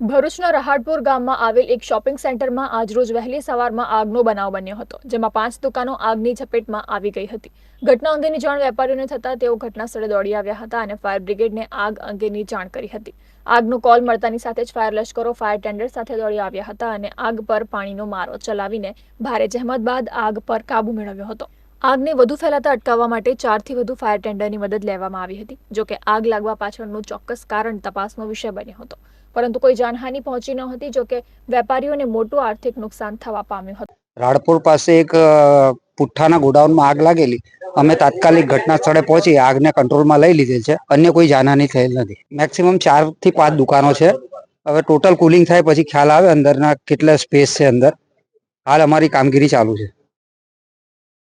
ભરૂચના રહાડપુર ગામમાં આવેલ એક શોપિંગ સેન્ટરમાં આજરોજ વહેલી સવારમાં આગનો બનાવ બન્યો હતો, જેમાં પાંચ દુકાનો આગની ઝપેટમાં આવી ગઈ હતી. ઘટના અંગેની જાણ વેપારીઓને થતાં તેઓ ઘટના સ્થળે દોડી આવ્યા હતા અને ફાયર બ્રિગેડને આગ અંગેની જાણ કરી હતી. આગનો કોલ મળતાની સાથે જ ફાયર લશ્કરો, ફાયર ટેન્ડર સાથે દોડી આવ્યા હતા અને આગ પર પાણીનો મારો ચલાવીને ભારે જહેમત બાદ આગ પર કાબુ મેળવ્યો હતો. આગને વધુ ફેલાતા અટકાવવા માટે ચારથી વધુ ફાયર ટેન્ડરની મદદ લેવામાં આવી હતી જોકે આગ લાગવા પાછળનું ચોક્કસ કારણ તપાસનો વિષય બન્યો હતો. પરંતુ કોઈ જાનહાનિ પહોંચી ન હતી જોકે વેપારીઓને મોટું આર્થિક નુકસાન થવા પામ્યું હતું. રાણપુર પાસે એક પુઠ્ઠાના ગોડાઉનમાં આગ લાગેલી. અમે તાત્કાલિક ઘટના સ્થળે પહોંચી આગને કંટ્રોલમાં લઈ લીધેલ છે. અન્ય કોઈ જાનહાની થયેલ નથી. મેક્સિમમ ચારથી પાંચ દુકાનો છે. હવે ટોટલ કુલિંગ થાય પછી ખ્યાલ આવે અંદરના કેટલા સ્પેસ છે અંદર. હાલ અમારી કામગીરી ચાલુ છે.